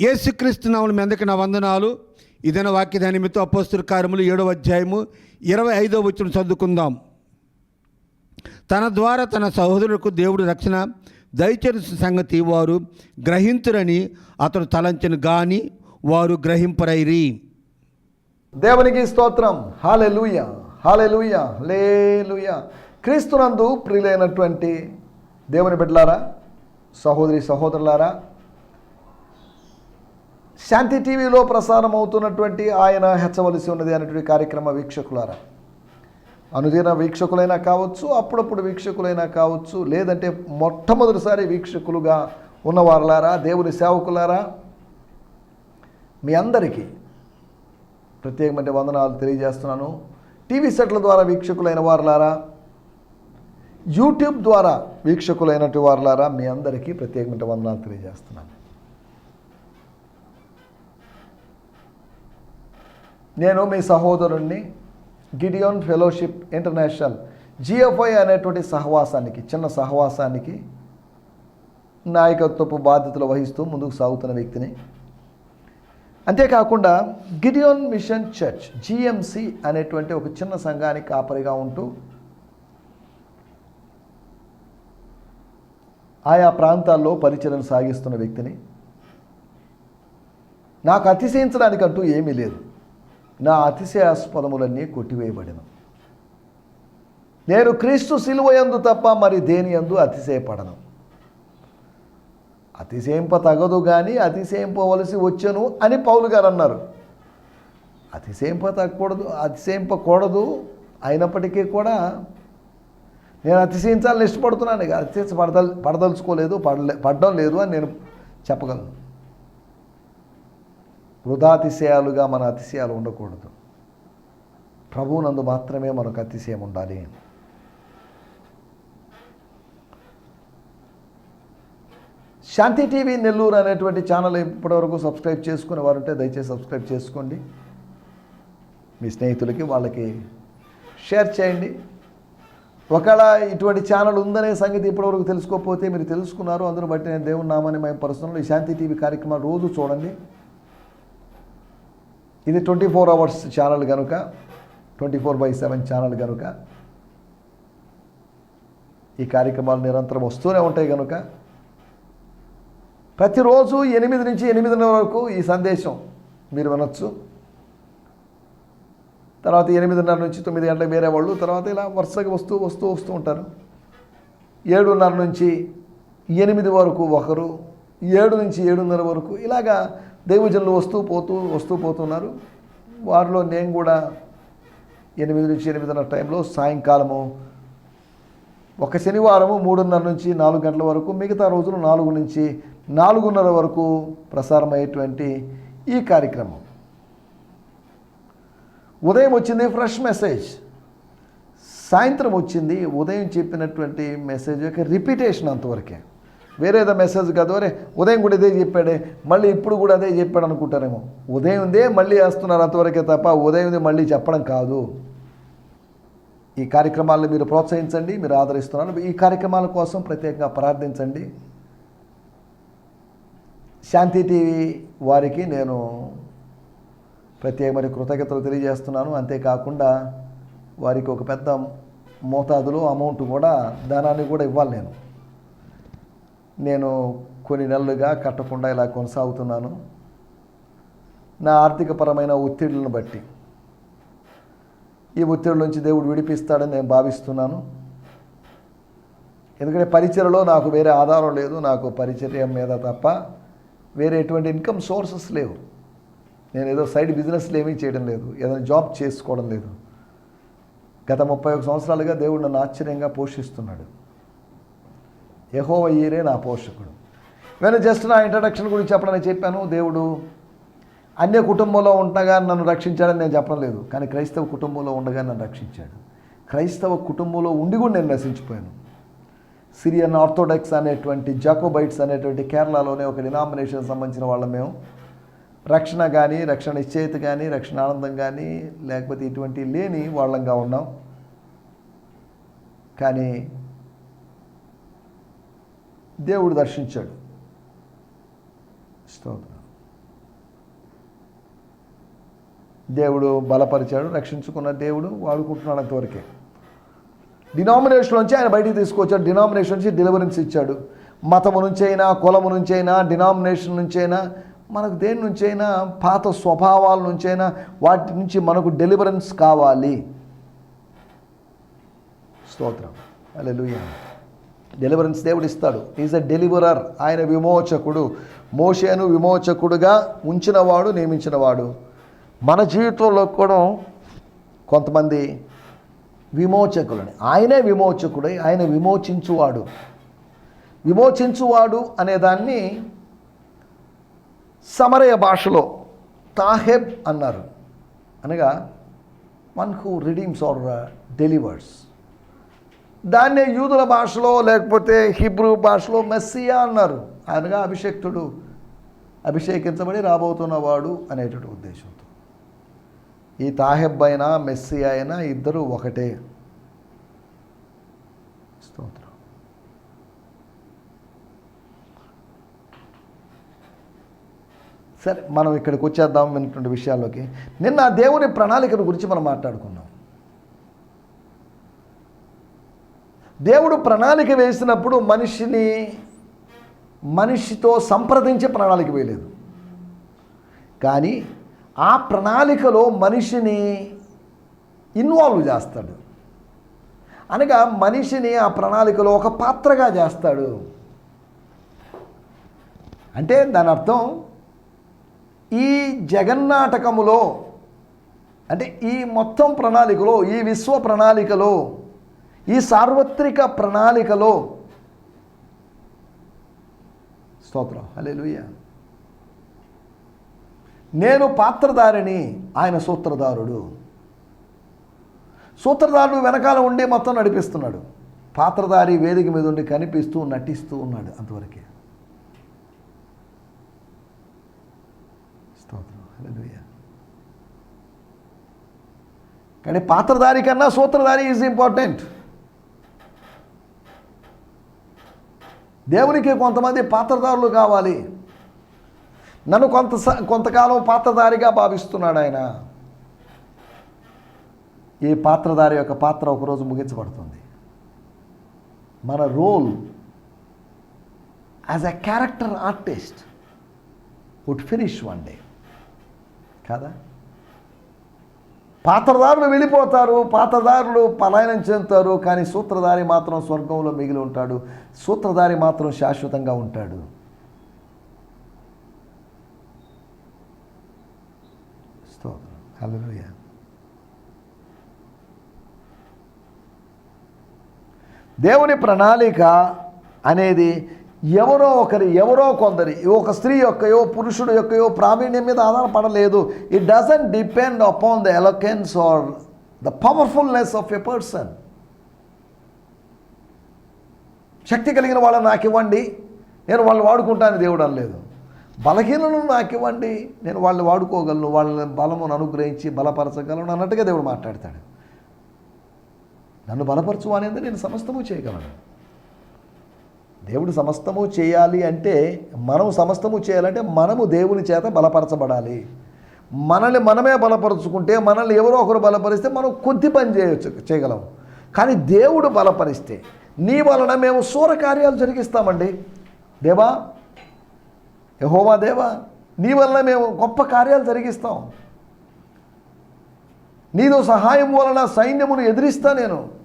యేసుక్రీస్తు నామమున మీ నా వందనాలు. ఇదైన వాక్య నిమిత్తం అపోస్తుల కార్యములు ఏడవ అధ్యాయము ఇరవై ఐదవ వచ్చిన చదువుకుందాం. తన ద్వారా తన సహోదరులకు దేవుడు రక్షణ దయచేసిన సంగతి వారు గ్రహించురని అతడు తలంచను గాని వారు గ్రహింపరైరి. దేవునికి స్తోత్రం. హాలెలుయ హాలెలుయ లేలుయ క్రీస్తునందు ప్రియులైనటువంటి దేవుని బిడ్డలారా సహోదరి సహోదరులారా శాంతి టీవీలో ప్రసారం అవుతున్నటువంటి ఆయన హెచ్చవలసి ఉన్నది అనేటువంటి కార్యక్రమ వీక్షకులారా. అనుదిన వీక్షకులైనా కావచ్చు అప్పుడప్పుడు వీక్షకులైనా కావచ్చు లేదంటే మొట్టమొదటిసారి వీక్షకులుగా ఉన్నవారులారా దేవుని సేవకులారా మీ అందరికీ ప్రత్యేకమైన వందనాలు తెలియజేస్తున్నాను. టీవీ సెట్ల ద్వారా వీక్షకులైన వారులారా యూట్యూబ్ ద్వారా వీక్షకులైనటువంటి వారులారా మీ అందరికీ ప్రత్యేకమైన వందనాలు తెలియజేస్తున్నాను. నేను మీ సహోదరుణ్ణి గిడియోన్ ఫెలోషిప్ ఇంటర్నేషనల్ జిఎఫ్ఐ అనేటువంటి సహవాసానికి చిన్న సహవాసానికి నాయకత్వపు బాధ్యతలు వహిస్తూ ముందుకు సాగుతున్న వ్యక్తిని. అంతేకాకుండా గిడియోన్ మిషన్ చర్చ్ జిఎంసి అనేటువంటి ఒక చిన్న సంఘానికి కాపరిగా ఉంటూ ఆయా ప్రాంతాల్లో పరిచయం సాగిస్తున్న వ్యక్తిని. నాకు అతిశయించడానికంటూ ఏమీ లేదు. నా అతిశయాస్పదములన్నీ కొట్టివేయబడిన. నేను క్రీస్తు సిలువయందు తప్ప మరి దేని యందు అతిశయపడను? అతిశయింప తగదు కానీ అతిశయింపవలసి వచ్చను అని పౌలు గారు అన్నారు అతిశయింప తగ్గకూడదు అతిశయింపకూడదు అయినప్పటికీ కూడా నేను అతిశయించాలని ఇష్టపడుతున్నాను. ఇక అతిశయించ పడదల్ పడదలుచుకోలేదు పడలే పడడం లేదు అని నేను చెప్పగలను. వృధాతిశయాలుగా మన అతిశయాలు ఉండకూడదు. ప్రభువునందు మాత్రమే మనకు అతిశయం ఉండాలి. శాంతి టీవీ నెల్లూరు అనేటువంటి ఛానల్ ఇప్పటివరకు సబ్స్క్రైబ్ చేసుకునే వారు ఉంటే దయచేసి సబ్స్క్రైబ్ చేసుకోండి. మీ స్నేహితులకి వాళ్ళకి షేర్ చేయండి. ఒకవేళ ఇటువంటి ఛానల్ ఉందనే సంగతి ఇప్పటివరకు తెలుసుకోకపోతే మీరు తెలుసుకున్నారు. అందరూ బట్టి నేను దేవుని నామాన్ని మేము పరుస్తున్నాను ఈ శాంతి టీవీ కార్యక్రమాలు రోజు చూడండి. ఇది ట్వంటీ ఫోర్ అవర్స్ ఛానల్ కనుక twenty four by seven channel కనుక ఈ కార్యక్రమాలు నిరంతరం వస్తూనే ఉంటాయి కనుక ప్రతిరోజు ఎనిమిది నుంచి ఎనిమిదిన్నర వరకు ఈ సందేశం మీరు వినొచ్చు. తర్వాత ఎనిమిదిన్నర నుంచి తొమ్మిది గంటలకు వేరే వాళ్ళు తర్వాత ఇలా వరుసగా వస్తూ వస్తూ వస్తూ ఉంటారు. ఏడున్నర నుంచి ఎనిమిది వరకు ఒకరు ఏడు నుంచి ఏడున్నర వరకు ఇలాగా దైవజనులు వస్తూ పోతూ వస్తూ పోతున్నారు. వారిలో నేను కూడా ఎనిమిది నుంచి ఎనిమిదిన్నర టైంలో సాయంకాలము ఒక శనివారము మూడున్నర నుంచి నాలుగు గంటల వరకు మిగతా రోజులు నాలుగు నుంచి నాలుగున్నర వరకు ప్రసారమయ్యేటువంటి ఈ కార్యక్రమం. ఉదయం వచ్చింది ఫ్రెష్ మెసేజ్. సాయంత్రం వచ్చింది ఉదయం చెప్పినటువంటి మెసేజ్ యొక్క రిపీటేషన్ అంతవరకే. వేరేదో మెసేజ్ కాదు. అరే ఉదయం కూడా ఇదే చెప్పాడే మళ్ళీ ఇప్పుడు కూడా అదే చెప్పాడు అనుకుంటారేమో. ఉదయందే మళ్ళీ వేస్తున్నారు అంతవరకే తప్ప ఉదయందే మళ్ళీ చెప్పడం కాదు. ఈ కార్యక్రమాలను మీరు ప్రోత్సహించండి మీరు ఆదరిస్తున్నారు. ఈ కార్యక్రమాల కోసం ప్రత్యేకంగా ప్రార్థించండి. శాంతి టీవీ వారికి నేను ప్రత్యేకమైన కృతజ్ఞతలు తెలియజేస్తున్నాను. అంతేకాకుండా వారికి ఒక పెద్ద మోతాదులో అమౌంట్ కూడా ధనాన్ని కూడా ఇవ్వాలి నేను. నేను కొన్ని నెలలుగా కట్టకుండా ఇలా కొనసాగుతున్నాను. నా ఆర్థికపరమైన ఒత్తిడులను బట్టి. ఈ ఒత్తిడి నుంచి దేవుడు విడిపిస్తాడని నేను భావిస్తున్నాను. ఎందుకంటే పరిచయలో నాకు వేరే ఆధారం లేదు నాకు పరిచర్య మీద తప్ప వేరే ఎటువంటి ఇన్కమ్ సోర్సెస్ లేవు. నేను ఏదో సైడ్ బిజినెస్లు ఏమీ చేయడం లేదు ఏదైనా జాబ్ చేసుకోవడం లేదు. గత ముప్పై ఒక సంవత్సరాలుగా దేవుడు నన్ను ఆశ్చర్యంగా పోషిస్తున్నాడు. యహోవ ఈరే నా పోషకుడు. నేను జస్ట్ నా ఇంట్రడక్షన్ గురించి చెప్పడానికి చెప్పాను దేవుడు అన్య కుటుంబంలో ఉండగా నన్ను రక్షించాడని నేను చెప్పడం లేదు కానీ క్రైస్తవ కుటుంబంలో ఉండగా నన్ను రక్షించాడు. క్రైస్తవ కుటుంబంలో ఉండి కూడా నేను నశించిపోయాను. సిరియన్ ఆర్థోడాక్స్ అనేటువంటి జాకోబైట్స్ అనేటువంటి కేరళలోనే ఒక డినామినేషన్ సంబంధించిన వాళ్ళం మేము. రక్షణ కానీ రక్షణ నిశ్చయిత కానీ రక్షణ ఆనందం కానీ లేకపోతే ఇటువంటి లేని వాళ్ళంగా ఉన్నాం. కానీ దేవుడు దర్శించాడు. స్తోత్రం. దేవుడు బలపరిచాడు రక్షించుకున్న దేవుడు వాడుకుంటున్నాడు అంతవరకే డినామినేషన్ నుంచి ఆయన బయటికి తీసుకొచ్చాడు. డినామినేషన్ నుంచి డెలివరెన్స్ ఇచ్చాడు. మతము నుంచైనా కులము నుంచైనా డినామినేషన్ నుంచైనా మనకు దేని నుంచైనా పాత స్వభావాల నుంచైనా వాటి నుంచి మనకు డెలివరెన్స్ కావాలి. స్తోత్రం. అలెలుయా డెలివరెన్స్ దేవుడు ఇస్తాడు ఈజ్ అ డెలివరర్ ఆయన విమోచకుడు. మోషేను విమోచకుడుగా ఉంచినవాడు నియమించినవాడు. మన జీవితంలో కూడా కొంతమంది విమోచకులని. ఆయనే విమోచకుడై ఆయన విమోచించువాడు. విమోచించువాడు అనేదాన్ని సమరయ భాషలో తాహెబ్ అన్నారు. అనగా one who redeems or delivers దాన్నే యూదుల భాషలో లేకపోతే హిబ్రూ భాషలో మెస్సియా అన్నారు. ఆయనగా అభిషక్తుడు అభిషేకించబడి రాబోతున్నవాడు అనేటువంటి ఉద్దేశంతో. ఈ తాహెబ్ అయినా మెస్సి అయినా ఇద్దరు ఒకటే. స్తోత్రం. సరే మనం ఇక్కడికి వచ్చేద్దాం అనేటువంటి విషయాల్లోకి. నిన్న దేవుని ప్రణాళికల గురించి మనం మాట్లాడుకున్నాం. దేవుడు ప్రణాళిక వేసినప్పుడు మనిషిని మనిషితో సంప్రదించే ప్రణాళిక వేయలేదు. కానీ ఆ ప్రణాళికలో మనిషిని ఇన్వాల్వ్ చేస్తాడు. అనగా మనిషిని ఆ ప్రణాళికలో ఒక పాత్రగా చేస్తాడు. అంటే దాని అర్థం ఈ జగన్నాటకములో అంటే ఈ మొత్తం ప్రణాళికలో ఈ విశ్వ ప్రణాళికలో ఈ సార్వత్రిక ప్రణాళికలో స్తోత్రం. హల్లెలూయ. నేను పాత్రధారిని ఆయన సూత్రధారుడు. సూత్రధారుడు వెనకాల ఉండి మొత్తం నడిపిస్తున్నాడు. పాత్రధారి వేదిక మీద ఉండి కనిపిస్తూ నటిస్తూ ఉన్నాడు అంతవరకే. స్తోత్రం. కానీ పాత్రధారి కన్నా సూత్రధారి ఈజ్ ఇంపార్టెంట్. దేవునికి కొంతమంది పాత్రధారులు కావాలి. నన్ను కొంత స- కొంతకాలం పాత్రధారిగా భావిస్తున్నాడు ఆయన. ఈ పాత్రధారి యొక్క పాత్ర ఒకరోజు ముగించబడుతుంది. మన role as a character artist would finish one day కదా? పాత్రదారులు వెళ్ళిపోతారు పాత్రదారులు పలాయనం చెందుతారు కానీ సూత్రధారి మాత్రం స్వర్గంలో మిగిలి ఉంటాడు. సూత్రధారి మాత్రం శాశ్వతంగా ఉంటాడు. స్తోత్రం. దేవుని ప్రణాళిక అనేది ఎవరో ఒకరి ఎవరో కొందరి ఒక స్త్రీ యొక్కయో పురుషుడు యొక్కయో ప్రావీణ్యం మీద ఆధారపడలేదు. It doesn't depend upon the eloquence or the powerfulness of a person శక్తి కలిగిన వాళ్ళని నాకు ఇవ్వండి నేను వాళ్ళని వాడుకుంటాను దేవుడు అనలేదు. బలహీనలను నాకు ఇవ్వండి నేను వాళ్ళని వాడుకోగలను వాళ్ళని బలమును అనుగ్రహించి బలపరచగలను అన్నట్టుగా దేవుడు మాట్లాడతాడు. నన్ను బలపరచు అనేది నేను సమస్తము చేయగలను. దేవుడు సమస్తము చేయాలి అంటే మనం సమస్తము చేయాలంటే మనము దేవుని చేత బలపరచబడాలి. మనల్ని మనమే బలపరుచుకుంటే మనల్ని ఎవరో ఒకరు బలపరిస్తే మనం కొద్ది పని చేయొచ్చు చేయగలం. కానీ దేవుడు బలపరిస్తే నీ వలన మేము సూర కార్యాలు జరిగిస్తామండి. దేవా యహోవా దేవా నీ వలన మేము గొప్ప కార్యాలు జరిగిస్తాం. నీతో సహాయం వలన సైన్యమును ఎదిరిస్తా నేను.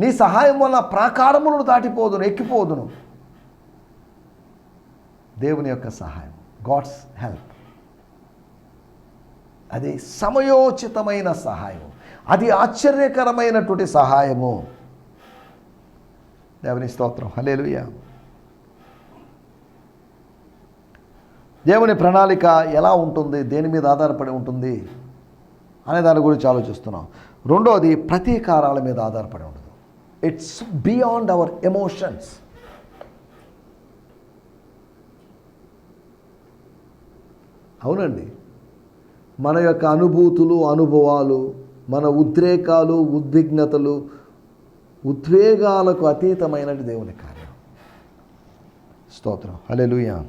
నీ సహాయం వల్ల ప్రాకారములను దాటిపోదును ఎక్కిపోదును. దేవుని యొక్క సహాయం గాడ్స్ హెల్ప్ అది సమయోచితమైన సహాయం అది ఆశ్చర్యకరమైనటువంటి సహాయము. దేవుని స్తోత్రం హలేలుయ దేవుని ప్రణాళిక ఎలా ఉంటుంది దేని మీద ఆధారపడి ఉంటుంది అనే దాని గురించి ఆలోచిస్తున్నాం. రెండోది ప్రతీకారాల మీద ఆధారపడి ఉంటుంది. ఇట్స్ బియాండ్ అవర్ ఎమోషన్స్ అవునండి. మన యొక్క అనుభూతులు అనుభవాలు మన ఉద్రేకాలు ఉద్విగ్నతలు ఉద్వేగాలకు అతీతమైనది దేవుని కార్యం. స్తోత్రం. హల్లెలూయా.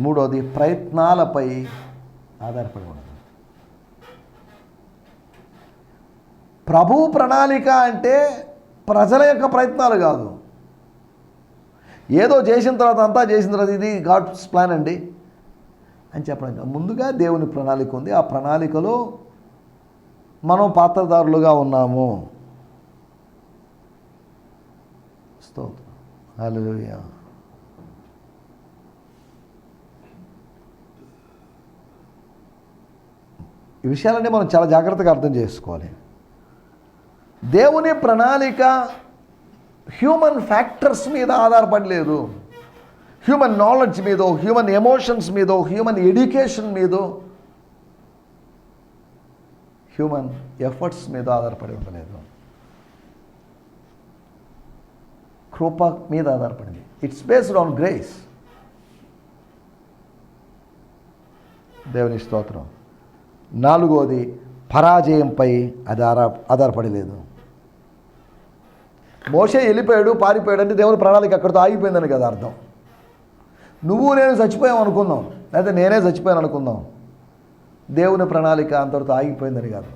మూడోది ప్రయత్నాలపై ఆధారపడి ఉండదు. ప్రభు ప్రణాళిక అంటే ప్రజల యొక్క ప్రయత్నాలు కాదు. ఏదో చేసిన తర్వాత అంతా చేసిన తర్వాత ఇది గాడ్స్ ప్లాన్ అండి అని చెప్పడం ముందుగా దేవుని ప్రణాళిక ఉంది. ఆ ప్రణాళికలో మనం పాత్రదారులుగా ఉన్నాము. స్తోత్రం. ఈ విషయాలన్నీ మనం చాలా జాగ్రత్తగా అర్థం చేసుకోవాలి. దేవుని ప్రణాళిక హ్యూమన్ ఫ్యాక్టర్స్ మీద ఆధారపడలేదు. హ్యూమన్ నాలెడ్జ్ మీదో హ్యూమన్ ఎమోషన్స్ మీదో హ్యూమన్ ఎడ్యుకేషన్ మీదో హ్యూమన్ ఎఫర్ట్స్ మీద ఆధారపడి ఉండలేదు. కృప మీద ఆధారపడింది. ఇట్స్ బేస్డ్ ఆన్ గ్రేస్ దేవుని స్తోత్రం. నాలుగోది పరాజయంపై అది ఆధార ఆధారపడలేదు. మోసే వెళ్ళిపోయాడు పారిపోయాడు అంటే దేవుని ప్రణాళిక అక్కడితో ఆగిపోయిందని కదా అర్థం. నువ్వు నేను చచ్చిపోయాం అనుకుందాం. లేదా నేనే చచ్చిపోయాను అనుకుందాం. దేవుని ప్రణాళిక అంతటితో ఆగిపోయిందని కాదు.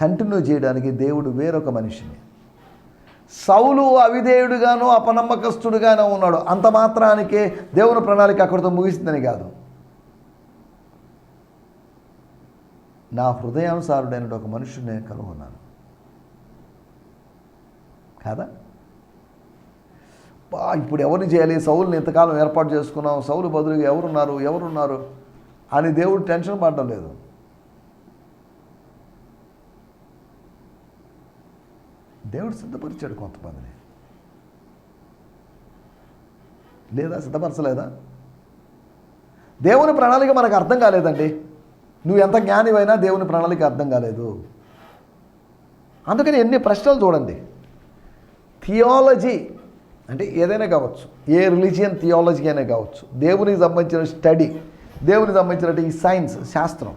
కంటిన్యూ చేయడానికి దేవుడు వేరొక మనిషిని. సౌలు అవిధేయుడుగాను అపనమ్మకస్తుడుగానో ఉన్నాడు. అంత మాత్రానికే దేవుని ప్రణాళిక అక్కడితో ముగిసిందని కాదు. నా హృదయానుసారుడైన ఒక మనుషుని నేను కనుగొన్నాను. కాదా? బా ఇప్పుడు ఎవరిని చేయాలి? సౌలుని ఇంతకాలం ఏర్పాటు చేసుకున్నాం. సౌలు బదులుగా ఎవరున్నారు? ఎవరున్నారు? అని దేవుడు టెన్షన్ పడడం లేదు. దేవుడు సిద్ధపరిచాడు కొంతమందిని. లేదా సిద్ధపరచలేదా? దేవుని ప్రణాళిక మనకు అర్థం కాలేదండి. నువ్వు ఎంత జ్ఞానివైనా దేవుని ప్రణాళిక అర్థం కాలేదు. అందుకని ఎన్ని ప్రశ్నలు చూడండి. థియాలజీ అంటే ఏదైనా కావచ్చు ఏ రిలీజియన్ థియాలజీ అయినా కావచ్చు దేవునికి సంబంధించిన స్టడీ దేవునికి సంబంధించిన ఈ సైన్స్ శాస్త్రం.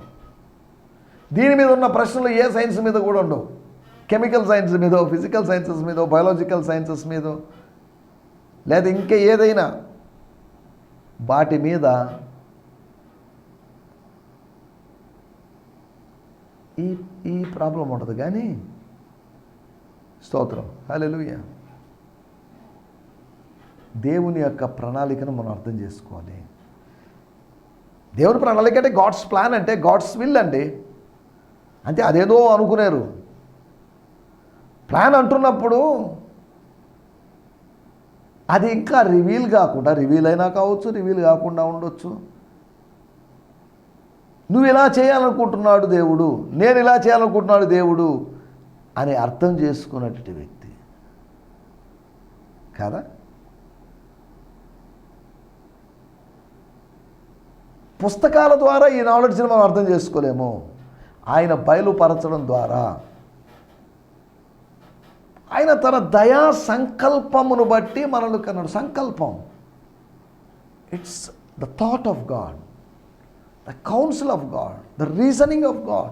దీని మీద ఉన్న ప్రశ్నలు ఏ సైన్స్ మీద కూడా ఉండవు. కెమికల్ సైన్స్ మీదో ఫిజికల్ సైన్సెస్ మీదో బయాలజికల్ సైన్సెస్ మీదో లేదా ఇంకా ఏదైనా వాటి మీద ఈ ఈ ప్రాబ్లం ఉండదు కానీ స్తోత్రం. హల్లెలూయ. దేవుని యొక్క ప్రణాళికను మనం అర్థం చేసుకోవాలి. దేవుని ప్రణాళిక అంటే గాడ్స్ ప్లాన్ అంటే గాడ్స్ విల్ అండి. అంటే అదేదో అనుకునేరు. ప్లాన్ అంటున్నప్పుడు అది ఇంకా రివీల్ కాకుండా రివీల్ అయినా కావచ్చు రివీల్ కాకుండా ఉండొచ్చు. నువ్వు ఇలా చేయాలనుకుంటున్నాడు దేవుడు నేను ఇలా చేయాలనుకుంటున్నాడు దేవుడు అని అర్థం చేసుకున్నటువంటి వ్యక్తి. కదా? పుస్తకాల ద్వారా ఈ నాలెడ్జ్ని మనం అర్థం చేసుకోలేము. ఆయన బయలుపరచడం ద్వారా. ఆయన తన దయా సంకల్పమును బట్టి మనల్ని కన్నాడు. సంకల్పం. It's the thought of God the council of God the reasoning of God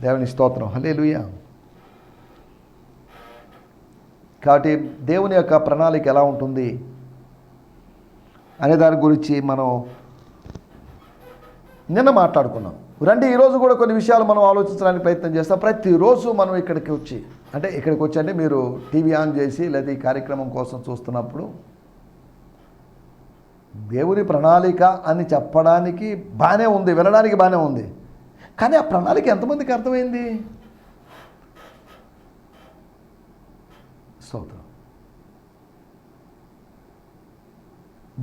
దేవుని స్తోత్రం. హలే కాబట్టి దేవుని యొక్క ప్రణాళిక ఎలా ఉంటుంది? అనే దాని గురించి మనం నిన్న మాట్లాడుకున్నాం. రండి ఈరోజు కూడా కొన్ని విషయాలు మనం ఆలోచించడానికి ప్రయత్నం చేస్తాం. ప్రతిరోజు మనం ఇక్కడికి వచ్చి అంటే ఇక్కడికి వచ్చి అంటే మీరు టీవీ ఆన్ చేసి లేదా ఈ కార్యక్రమం కోసం చూస్తున్నప్పుడు దేవుని ప్రణాళిక అని చెప్పడానికి బాగానే ఉంది వినడానికి బాగానే ఉంది. కానీ ఆ ప్రణాళిక ఎంతమందికి అర్థమైంది? స్తోత్రం.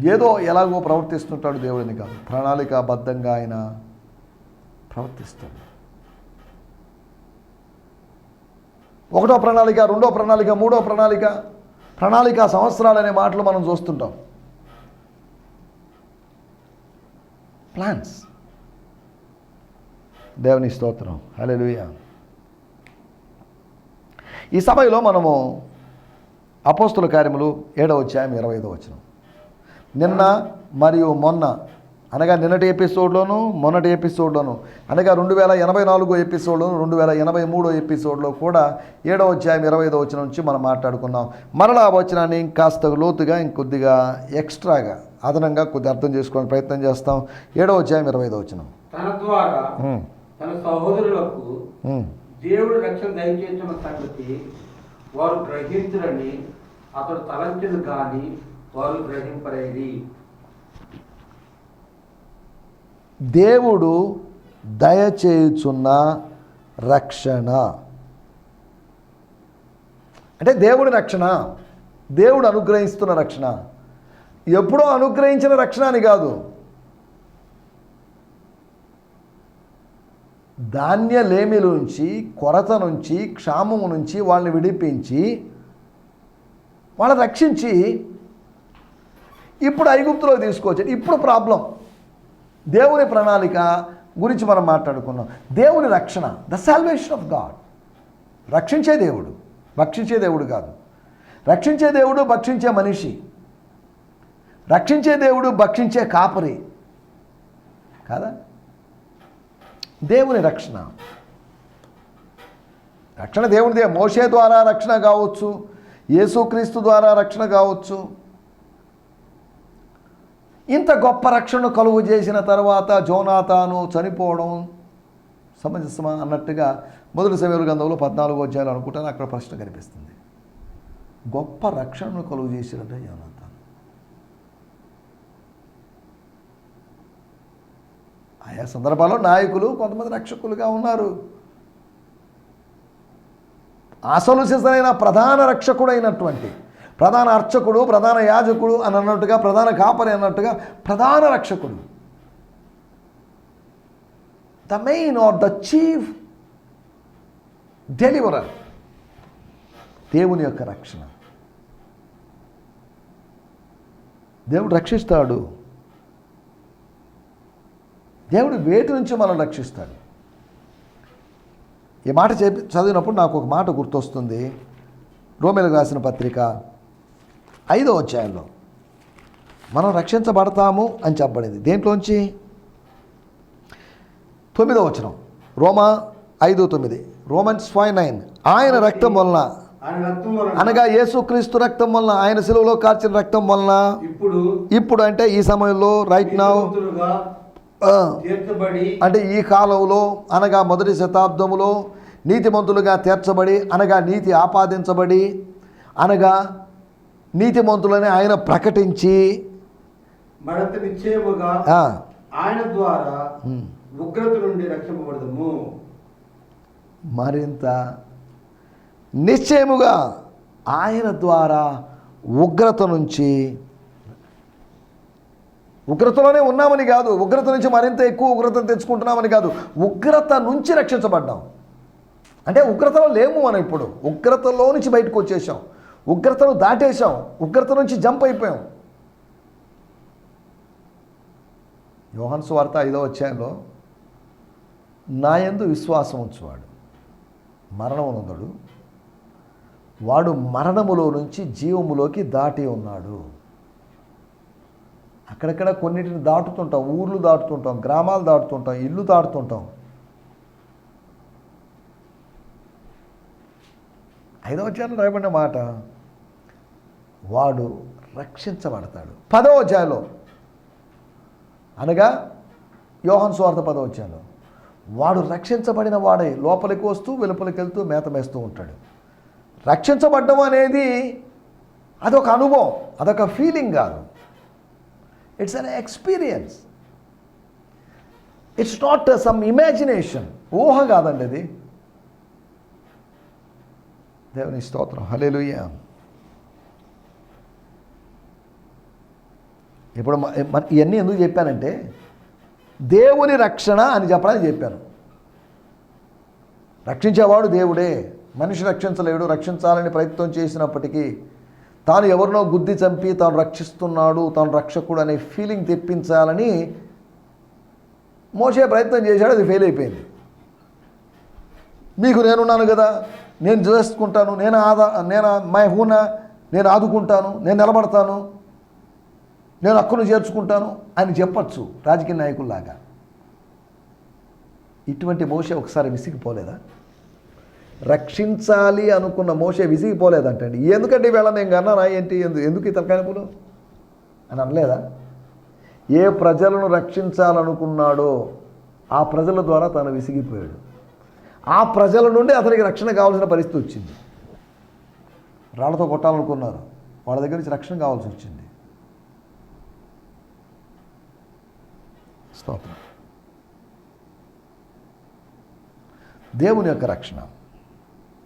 ఏదో ఎలాగో ప్రవర్తిస్తుంటాడు దేవుడిని కాదు. ప్రణాళికాబద్ధంగా ఆయన ప్రవర్తిస్తాడు. ఒకటో ప్రణాళిక రెండో ప్రణాళిక మూడో ప్రణాళిక ప్రణాళిక సంవత్సరాలు అనే మాటలు మనం చూస్తుంటాం. ప్లాన్స్. దేవుని స్తోత్రం. హల్లెలూయా. ఈ సమయంలో మనము అపోస్తుల కార్యములు ఏడవ వచ్చాయం ఇరవై ఐదో వచ్చినాం నిన్న మరియు మొన్న అనగా నిన్నటి ఎపిసోడ్లోను మొన్నటి ఎపిసోడ్లోను అనగా రెండు వేల ఎనభై నాలుగో ఎపిసోడ్లోను రెండు వేల ఎనభై మూడో ఎపిసోడ్లో కూడా ఏడవ అధ్యాయం ఇరవై ఐదో వచ్చిన నుంచి మనం మాట్లాడుకున్నాం. మరలా ఆ వచనాన్ని ఇంకాస్త లోతుగా ఇంకొద్దిగా ఎక్స్ట్రాగా అదనంగా కొద్దిగా అర్థం చేసుకోవడానికి ప్రయత్నం చేస్తాం. ఏడవ అధ్యాయం ఇరవై ఐదో వచ్చిన తన ద్వారా తన సహోదరులకు దేవుడు రక్షణ దయచేస్తున్న సంగతి వారు గ్రహించరని అతడు తలంచదు కానీ వారు గ్రహింపరేది దేవుడు దయచేయుచున్న రక్షణ. అంటే దేవుడి రక్షణ దేవుడు అనుగ్రహిస్తున్న రక్షణ. ఎప్పుడో అనుగ్రహించిన రక్షణ అని కాదు. ధాన్యలేమిల నుంచి కొరత నుంచి క్షామము నుంచి వాళ్ళని విడిపించి వాళ్ళని రక్షించి ఇప్పుడు ఐగుప్తులో తీసుకొచ్చాడు. ఇప్పుడు ప్రాబ్లం. దేవుని ప్రణాళిక గురించి మనం మాట్లాడుకున్నాం. దేవుని రక్షణ ద సాల్వేషన్ ఆఫ్ గాడ్ రక్షించే దేవుడు భక్షించే దేవుడు కాదు. రక్షించే దేవుడు భక్షించే మనిషి. రక్షించే దేవుడు భక్షించే కాపరి. కాదా? దేవుని రక్షణ. రక్షణ దేవునిదే. మోషే ద్వారా రక్షణ కావచ్చు యేసుక్రీస్తు ద్వారా రక్షణ కావచ్చు. ఇంత గొప్ప రక్షణ కలుగు చేసిన తర్వాత జోనాతాను చనిపోవడం సమంజసమా అన్నట్టుగా మొదటి సమయంలో గంధంలో పద్నాలుగు అధ్యాయులు అనుకుంటాను. అక్కడ ప్రశ్న కనిపిస్తుంది. గొప్ప రక్షణను కలుగు చేసినట్ట జోనాతాను. ఆయా సందర్భాల్లో నాయకులు కొంతమంది రక్షకులుగా ఉన్నారు. అసలు సిసలైన ప్రధాన రక్షకుడైనటువంటి ప్రధాన అర్చకుడు ప్రధాన యాజకుడు అని అన్నట్టుగా ప్రధాన కాపరి అన్నట్టుగా ప్రధాన రక్షకుడు. The main or the chief deliverer దేవుని యొక్క రక్షణ. దేవుడు రక్షిస్తాడు. దేవుడు వేటి నుంచి మనం రక్షిస్తాడు. ఈ మాట చెప్పి చదివినప్పుడు నాకు ఒక మాట గుర్తొస్తుంది. రోమిలకు రాసిన పత్రిక ఐదో అధ్యాయంలో మనం రక్షించబడతాము అని చెప్పబడింది. దేంట్లోంచి? తొమ్మిదో వచనం. రోమా ఐదు తొమ్మిది. Romans five nine. ఆయన రక్తం వలన అనగా యేసుక్రీస్తు రక్తం వలన ఆయన సెలవులో కార్చిన రక్తం వలన ఇప్పుడు ఇప్పుడు అంటే ఈ సమయంలో రైట్ నౌ అంటే ఈ కాలంలో అనగా మొదటి శతాబ్దములో నీతిమంతులుగా తీర్చబడి అనగా నీతి ఆపాదించబడి అనగా నీతిమంతులని ఆయన ప్రకటించి మరింత నిశ్చయముగా ఆ, ఆయన ద్వారా ఉగ్రత నుండి రక్షింపబడదము. మరింత నిశ్చయముగా ఆయన ద్వారా ఉగ్రత నుంచి ఉగ్రతలోనే ఉన్నామని కాదు ఉగ్రత నుంచి మరింత ఎక్కువ ఉగ్రతను తెచ్చుకుంటున్నామని కాదు ఉగ్రత నుంచి రక్షించబడ్డాం. అంటే ఉగ్రతలో లేము మనం ఇప్పుడు. ఉగ్రతలో నుంచి బయటకు వచ్చేసాం. ఉగ్రతను దాటేశాం. ఉగ్రత నుంచి జంప్ అయిపోయాం. యోహన్ స్వార్త ఐదో అధ్యాయంలో నా యందు విశ్వాసం ఉంచువాడు మరణమునందడు వాడు మరణములో నుంచి జీవములోకి దాటి ఉన్నాడు. అక్కడక్కడ కొన్నిటిని దాటుతుంటాం. ఊర్లు దాటుతుంటాం. గ్రామాలు దాటుతుంటాం. ఇల్లు దాటుతుంటాం. ఐదో అధ్యాయంలో రాయబడిన మాట వాడు రక్షించబడతాడు. పదో అనగా యోహన్ స్వార్థ పదో అధ్యాయంలో వాడు రక్షించబడిన వాడే లోపలికి వస్తూ వెలుపలికి వెళ్తూ మేత మేస్తూ ఉంటాడు. రక్షించబడ్డం అనేది అదొక అనుభవం అదొక ఫీలింగ్ కాదు. It's an experience it's not some imagination ఊహ కాదండి అది. దేవుని స్తోత్రం. హల్లెలూయా. ఇప్పుడు ఇవన్నీ ఎందుకు చెప్పానంటే దేవుని రక్షణ అని చెప్పడానికి చెప్పాను. రక్షించేవాడు దేవుడే. మనిషి రక్షించలేడు రక్షించాలని ప్రయత్నం చేసినప్పటికీ తాను ఎవరినో గుద్ది చంపి తాను రక్షిస్తున్నాడు తాను రక్షకుడు అనే ఫీలింగ్ తెప్పించాలని మోసే ప్రయత్నం చేశాడు అది ఫెయిల్ అయిపోయింది. మీకు నేనున్నాను కదా నేను చేసుకుంటాను నేను ఆదా నేను మై హూనా నేను ఆదుకుంటాను నేను నిలబడతాను నేను హక్కును చేర్చుకుంటాను అని చెప్పచ్చు రాజకీయ నాయకుల్లాగా. ఇటువంటి మోసే ఒకసారి విసిగిపోలేదా? రక్షించాలి అనుకున్న మోసే విసిగిపోలేదంటండి. ఎందుకంటే వీళ్ళ నేను కన్నానా ఏంటి? ఎందు ఎందుకు ఈ తలకాయపులు అని అనలేదా? ఏ ప్రజలను రక్షించాలనుకున్నాడో ఆ ప్రజల ద్వారా తను విసిగిపోయాడు. ఆ ప్రజల నుండి అతనికి రక్షణ కావాల్సిన పరిస్థితి వచ్చింది. రాళ్ళతో కొట్టాలనుకున్నారు. వాళ్ళ దగ్గర నుంచి రక్షణ కావాల్సి వచ్చింది. స్తోత్రం. దేవుని యొక్క రక్షణ.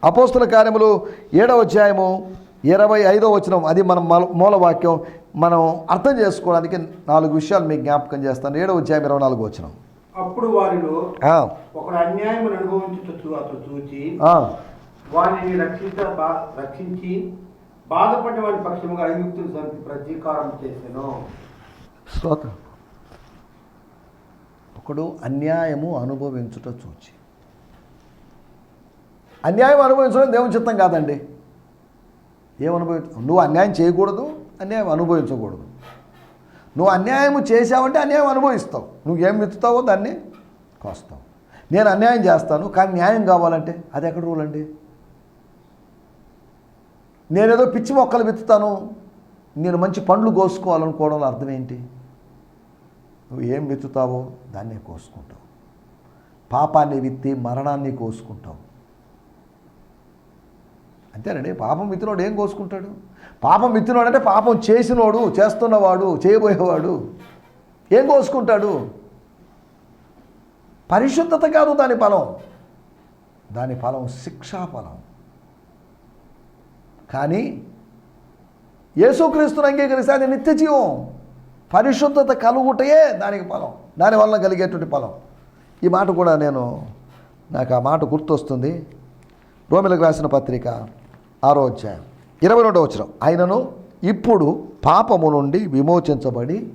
అపోస్తుల కార్యములు ఏడవ అధ్యాయము ఇరవై ఐదో వచనం అది మన మూల- మూలవాక్యం. మనం అర్థం చేసుకోవడానికి నాలుగు విషయాలు మీకు జ్ఞాపకం చేస్తాను. ఏడవ అధ్యాయం ఇరవై నాలుగు వచనం. అప్పుడు వారిలో ఒకడు అన్యాయం అనుభవించుతూ చూచి వారిని రక్షించ బా- రక్షించి బాధపడ్డ వారి పక్షముగా చంపి ప్రతీకారం చేశాను స్తోత్రం. ఒకడు అన్యాయము అనుభవించుట చూచి. అన్యాయం అనుభవించడం దేవుని చిత్తం కాదండి. ఏమనుభవి నువ్వు అన్యాయం చేయకూడదు అన్యాయం అనుభవించకూడదు. నువ్వు అన్యాయం చేసావంటే అన్యాయం అనుభవిస్తావు. నువ్వు ఏం విత్తుతావో దాన్ని కోస్తావు. నేను అన్యాయం చేస్తాను కానీ న్యాయం కావాలంటే అది ఎక్కడ రూల్ అండి? నేనేదో పిచ్చి మొక్కలు విత్తుతాను నేను మంచి పండ్లు కోసుకోవాలనుకోవడంలో అర్థం ఏంటి? నువ్వు ఏం విత్తుతావో దాన్నే కోసుకుంటావు. పాపాన్ని విత్తి మరణాన్ని కోసుకుంటావు. అంతేనండి పాపం విత్తినోడు ఏం కోసుకుంటాడు? పాపం విత్తినోడు అంటే పాపం చేసినోడు చేస్తున్నవాడు చేయబోయేవాడు ఏం కోసుకుంటాడు? పరిశుద్ధత కాదు దాని ఫలం. దాని ఫలం శిక్షా ఫలం కానీ యేసుక్రీస్తుని అంగీకరిస్తే అది నిత్య జీవం. పరిశుద్ధత కలుగుటయే దానికి ఫలం. దానివల్ల కలిగేటువంటి ఫలం. ఈ మాట కూడా నేను నాకు ఆ మాట గుర్తొస్తుంది. రోమిలకు రాసిన పత్రిక ఆరో అధ్యాయం. ఇరవై రెండో వచ్చిన ఆయనను ఇప్పుడు పాపము నుండి విమోచించబడి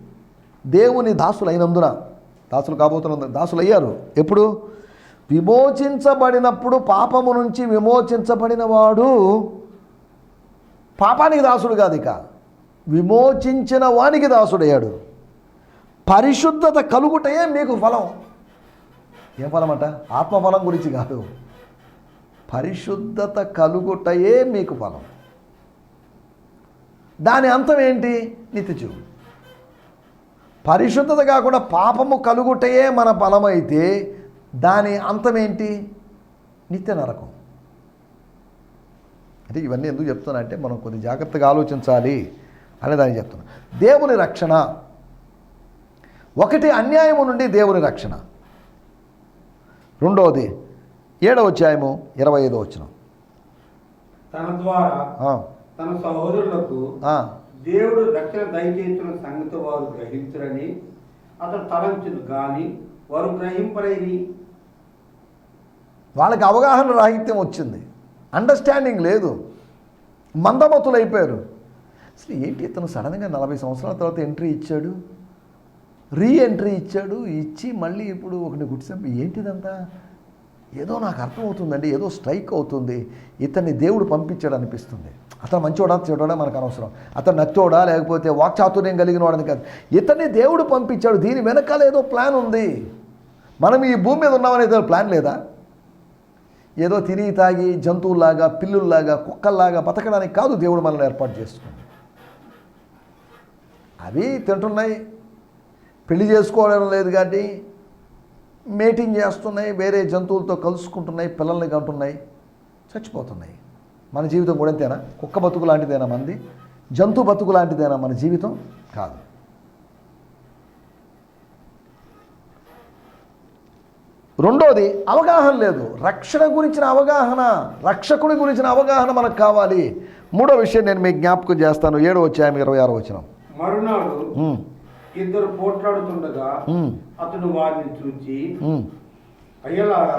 దేవుని దాసులైనందున దాసులు కాబోతున్న దాసులు అయ్యారు ఎప్పుడు? విమోచించబడినప్పుడు పాపము నుంచి విమోచించబడిన వాడు పాపానికి దాసుడు కాదు ఇక. విమోచించిన వానికి దాసుడయ్యాడు. పరిశుద్ధత కలుగుటయే మీకు ఫలం. ఏం ఫలమంట? ఆత్మఫలం గురించి కాదు. పరిశుద్ధత కలుగుటయే మీకు ఫలం. దాని అంతం ఏంటి? నిత్యజీవం పరిశుద్ధత కాకుండా పాపము కలుగుటయే మన ఫలమైతే దాని అంతం ఏంటి? నిత్య నరకం. అంటే ఇవన్నీ ఎందుకు చెప్తున్నా అంటే మనం కొద్ది జాగ్రత్తగా ఆలోచించాలి. అనే దాన్ని చెప్తున్నాను దేవుని రక్షణ. ఒకటి అన్యాయము నుండి దేవుని రక్షణ. రెండవది ఏడవ అధ్యాయము ఇరవై ఐదో వచ్చిన తన ద్వారా తన సహోదరులకు దేవుడు రక్షణ దయచేస్తున్న సంగతి వారు గ్రహించరని అతడు తలంచును గాని వారు గ్రహింపలేని. వాళ్ళకి అవగాహన రాహిత్యం వచ్చింది. అండర్స్టాండింగ్ లేదు. మందమతులు అయిపోయారు అసలు ఏంటి ఇతను సడన్గా నలభై సంవత్సరాల తర్వాత ఎంట్రీ ఇచ్చాడు? రీ ఎంట్రీ ఇచ్చాడు ఇచ్చి మళ్ళీ ఇప్పుడు ఒకటి గుర్తింపు ఏంటిదంతా? ఏదో నాకు అర్థమవుతుందండి ఏదో స్ట్రైక్ అవుతుంది ఇతన్ని దేవుడు పంపించాడు అనిపిస్తుంది. అతను మంచోడా చెడోడా మనకు అనవసరం. అతను నచ్చోడా లేకపోతే వాక్చాతుర్యం కలిగిన వాడని కాదు. ఇతన్ని దేవుడు పంపించాడు దీని వెనకాల ఏదో ప్లాన్ ఉంది. మనం ఈ భూమి మీద ఉన్నామనే ఏదో ప్లాన్ లేదా? ఏదో తిని తాగి జంతువుల్లాగా పిల్లుల్లాగా కుక్కల్లాగా బతకడానికి కాదు దేవుడు మనల్ని ఏర్పాటు చేసుకుంది. అవి తింటున్నాయి. పెళ్ళి చేసుకోవడం లేదు కాబట్టి మేటింగ్ చేస్తున్నాయి వేరే జంతువులతో కలుసుకుంటున్నాయి పిల్లల్ని కంటున్నాయి చచ్చిపోతున్నాయి. మన జీవితం కూడా అంతేనా? కుక్క బతుకు లాంటిదేనా మంది? జంతు బతుకు లాంటిదేనా మన జీవితం? కాదు. రెండోది అవగాహన లేదు. రక్షణ గురించిన అవగాహన రక్షకుని గురించిన అవగాహన మనకు కావాలి. మూడో విషయం నేను మీకు జ్ఞాపకం చేస్తాను. ఏడో వచ్చాము ఇరవై ఆరో వచ్చినాం మరునాడు ఇద్దరు పోట్లాడుతుండగా. అతడు వారిని చూచి అయ్యలారా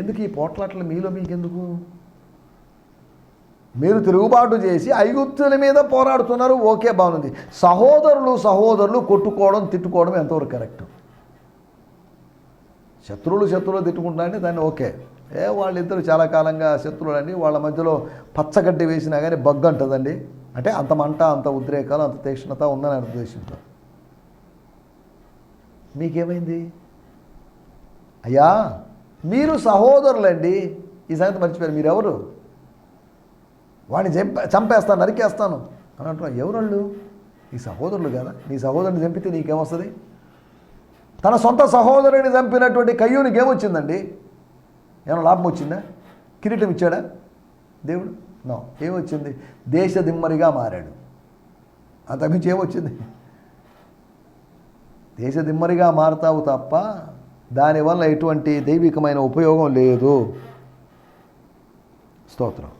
ఎందుకు ఈ పోట్లాటలు మీలో మీకెందుకు? మీరు తిరుగుబాటు చేసి ఐగుప్తుల మీద పోరాడుతున్నారు ఓకే బాగుంది. సహోదరులు సహోదరులు కొట్టుకోవడం తిట్టుకోవడం ఎంతవరకు కరెక్ట్? శత్రువులు శత్రువులు తిట్టుకుంటున్నారంటే దాన్ని ఓకే. ఏ వాళ్ళిద్దరు చాలా కాలంగా శత్రువులు అండి వాళ్ళ మధ్యలో పచ్చగడ్డి వేసినా కానీ బగ్గు అంటుందండి అంటే అంత మంట అంత ఉద్రేకాలు అంత తీక్షణత ఉందని అర్థం ఉద్దేశంతో మీకేమైంది? అయ్యా మీరు సహోదరులండి. ఈ సంగతి మర్చిపోయారు. మీరు ఎవరు వాడిని చంప చంపేస్తాను నరికేస్తాను. అని అంటున్నారు. ఎవరళ్ళు? ఈ సహోదరులు కదా. నీ సహోదరుని చంపితే నీకేమొస్తుంది? తన సొంత సహోదరుని చంపినటువంటి కయ్యూనికి ఏమొచ్చిందండి? ఏమైనా లాభం వచ్చిందా కిరీటం ఇచ్చాడా దేవుడు? నో ఏమొచ్చింది? దేశ దిమ్మరిగా మారాడు అంతకుమించి ఏమొచ్చింది? దేశ దిమ్మరిగా మారతావు తప్ప దానివల్ల ఎటువంటి దైవికమైన ఉపయోగం లేదు. స్తోత్రం.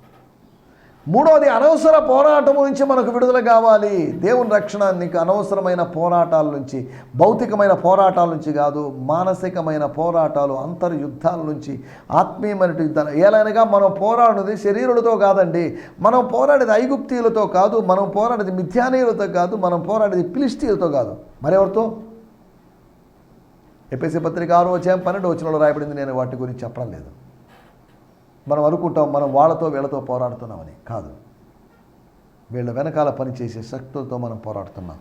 మూడవది అనవసర పోరాటం నుంచి మనకు విడుదల కావాలి. దేవుని రక్షణ నీకు అనవసరమైన పోరాటాల నుంచి భౌతికమైన పోరాటాల నుంచి కాదు మానసికమైన పోరాటాలు అంతర్యుద్ధాల నుంచి ఆత్మీయమైన యుద్ధాలు. ఏలైనగా మనం పోరాడినది శరీరులతో కాదండి మనం పోరాడేది ఐగుప్తీయులతో కాదు మనం పోరాడేది మిథ్యానీయులతో కాదు మనం పోరాడేది పిలిస్తీయులతో కాదు. మరెవరితో? ఎపిసి పత్రిక ఆరో వచ్చాం పన్నెండు వచ్చినలో రాయబడింది నేను వాటి గురించి చెప్పడం లేదు. మనం అనుకుంటాం మనం వాళ్ళతో వీళ్ళతో పోరాడుతున్నామని. కాదు. వీళ్ళ వెనకాల పనిచేసే శక్తులతో మనం పోరాడుతున్నాం.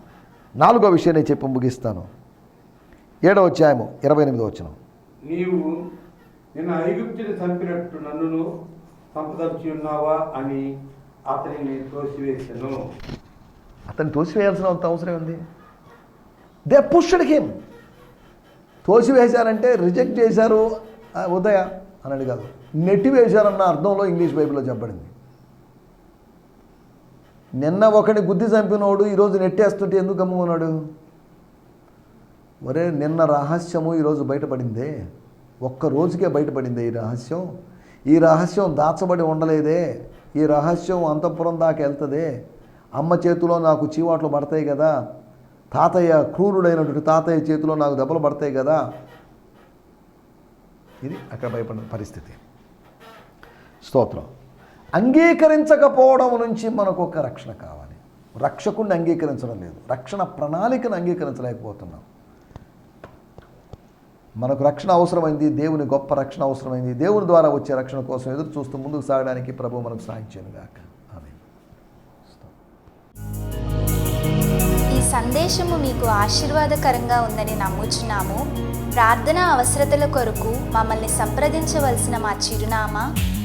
నాలుగో విషయం నేను చెప్పి ముగిస్తాను. ఏడో అధ్యాయము ఇరవై ఎనిమిదో వచ్చిన నీవు నిన్న ఐగుప్తుని చంపినట్టు నన్నును చంపదలిచి ఉన్నావా అని అతనిని తోసివేశాను. అతన్ని తోసివేయాల్సినంత అవసరం ఉంది దే పుష్డ్ హిమ్ తోసివేశారంటే రిజెక్ట్ చేశారు. ఉదయ అన్నాడు కాదు. నెట్టివేశారన్న అర్థంలో ఇంగ్లీష్ బైబిల్లో చెప్పబడింది. నిన్న ఒకటి గుద్ది చంపినోడు ఈరోజు నెట్టేస్తుంటే ఎందుకు గమ్ముకున్నాడు? ఒరే నిన్న రహస్యము ఈరోజు బయటపడిందే. ఒక్క రోజుకే బయటపడిందే ఈ రహస్యం. ఈ రహస్యం దాచబడి ఉండలేదే. ఈ రహస్యం అంతఃపురం దాకా వెళ్తుందే. అమ్మ చేతిలో నాకు చీవాట్లు పడతాయి కదా. తాతయ్య క్రూరుడైనటువంటి తాతయ్య చేతిలో నాకు దెబ్బలు పడతాయి కదా. ఇది అక్కడ భయపడిన పరిస్థితి. స్తోత్రం. అంగీకరించకపోవడం నుంచి మనకు ఒక రక్షణ కావాలి. రక్షకుడిని అంగీకరించడం లేదు. రక్షణ ప్రణాళికను అంగీకరించలేకపోతున్నాం. మనకు రక్షణ అవసరమైంది దేవుని గొప్ప రక్షణ అవసరమైంది దేవుని ద్వారా వచ్చే రక్షణ కోసం ఎదురు చూస్తూ ముందుకు సాగడానికి ప్రభు మనకు సాయం గాక. ఆమె ఈ సందేశము మీకు ఆశీర్వాదకరంగా ఉందని నమ్ముచున్నాము. ప్రార్థన అవసరతల కొరకు మమ్మల్ని సంప్రదించవలసిన మా చిరునామా